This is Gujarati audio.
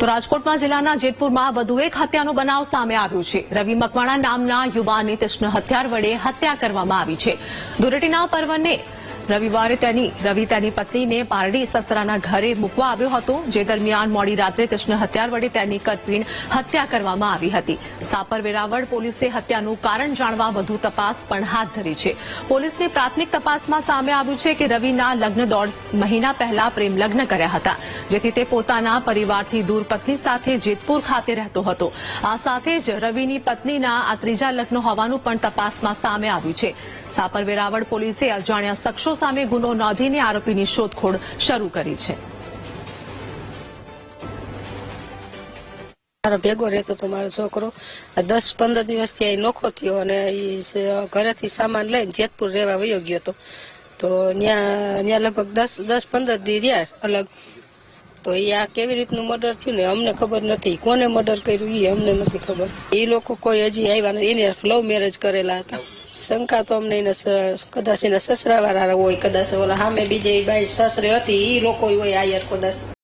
તો રાજકોટમાં જિલ્લાના જેતપુરમાં વધુ એક હત્યાનો બનાવ સામે આવ્યો છે. રવિ મકવાણા નામના યુવાનની તીક્ષ્ણ હથિયાર વડે હત્યા કરવામાં આવી છે. ધૂળેટીના પર્વને રવિવારે તેની, રવિ તેની પત્નીને પારડી સસરાના ઘરે મૂકવા આવ્યો હતો. જે દરમિયાન મોડી રાત્રે કૃષ્ણ હત્યાર વડે તેની કટપીણ હત્યા કરવામાં આવી હતી. સાપર વેરાવળ પોલીસે હત્યાનું કારણ જાણવા વધુ તપાસ પણ હાથ ધરી છે. પોલીસની પ્રાથમિક તપાસમાં સામે આવ્યું છે કે રવિના લગ્ન દોઢ મહિના પહેલા પ્રેમ લગ્ન કર્યા હતા, જેથી તે પોતાના પરિવારથી દૂર પત્ની સાથે જેતપુર ખાતે રહેતો હતો. આ સાથે જ રવિની પત્નીના આ ત્રીજા લગ્ન હોવાનું પણ તપાસમાં સામે આવ્યું છે. સાપર વેરાવળ પોલીસે અજાણ્યા શખ્સો સામે ગુનો નોંધીને આરોપીની શોધખોળ શરૂ કરી છે. મારો ભેગો રહેતો હતો, મારો છોકરો. દસ પંદર દિવસથી અહીં નોખો થયો અને ઘરેથી સામાન લઈને જેતપુર રહેવા વયો ગયો હતો. તો ત્યાં ત્યાં લગભગ દસ દસ પંદર દી રહ્યા અલગ. તો એ આ કેવી રીતનું મર્ડર થયું ને અમને ખબર નથી. કોને મર્ડર કર્યું એ અમને નથી ખબર. એ લોકો કોઈ હજી આવ્યા નથી. એને લવ મેરેજ કરેલા હતા. શંકા તો અમને કદાચ એના સસરા વાળા હોય, કદાચ ઓલા સામે બીજે બાઈ સાસરે હતી એ લોકો હોય આયર કદાચ.